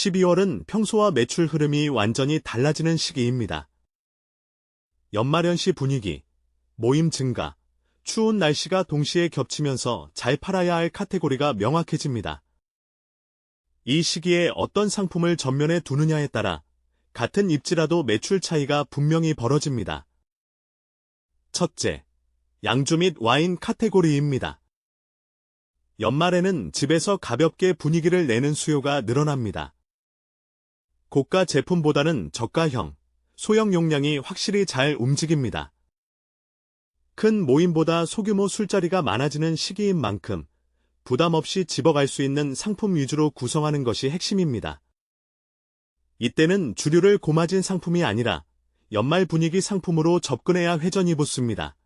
12월은 평소와 매출 흐름이 완전히 달라지는 시기입니다. 연말연시 분위기, 모임 증가, 추운 날씨가 동시에 겹치면서 잘 팔아야 할 카테고리가 명확해집니다. 이 시기에 어떤 상품을 전면에 두느냐에 따라 같은 입지라도 매출 차이가 분명히 벌어집니다. 첫째, 양주 및 와인 카테고리입니다. 연말에는 집에서 가볍게 분위기를 내는 수요가 늘어납니다. 고가 제품보다는 저가형, 소형 용량이 확실히 잘 움직입니다. 큰 모임보다 소규모 술자리가 많아지는 시기인 만큼 부담 없이 집어갈 수 있는 상품 위주로 구성하는 것이 핵심입니다. 이때는 주류를 고마진 상품이 아니라 연말 분위기 상품으로 접근해야 회전이 붙습니다.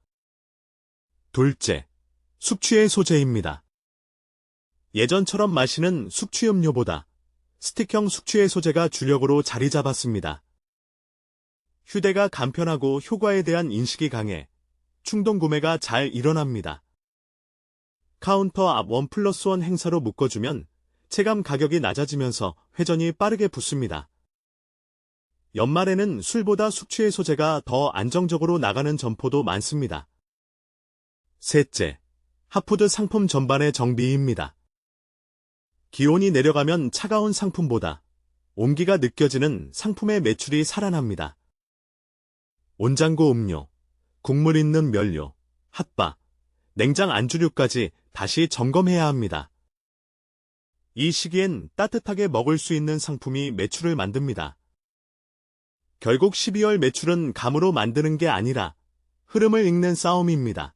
둘째, 숙취의 소재입니다. 예전처럼 마시는 숙취음료보다 스틱형 숙취의 소재가 주력으로 자리 잡았습니다. 휴대가 간편하고 효과에 대한 인식이 강해 충동 구매가 잘 일어납니다. 카운터 앞 원 플러스 원 행사로 묶어주면 체감 가격이 낮아지면서 회전이 빠르게 붙습니다. 연말에는 술보다 숙취의 소재가 더 안정적으로 나가는 점포도 많습니다. 셋째, 핫푸드 상품 전반의 정비입니다. 기온이 내려가면 차가운 상품보다 온기가 느껴지는 상품의 매출이 살아납니다. 온장고 음료, 국물 있는 면료, 핫바, 냉장 안주류까지 다시 점검해야 합니다. 이 시기엔 따뜻하게 먹을 수 있는 상품이 매출을 만듭니다. 결국 12월 매출은 감으로 만드는 게 아니라 흐름을 읽는 싸움입니다.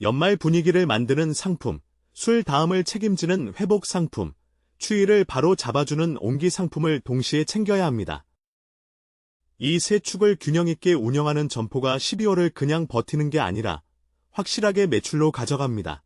연말 분위기를 만드는 상품, 술 다음을 책임지는 회복 상품, 추위를 바로 잡아주는 온기 상품을 동시에 챙겨야 합니다. 이 세 축을 균형 있게 운영하는 점포가 12월을 그냥 버티는 게 아니라 확실하게 매출로 가져갑니다.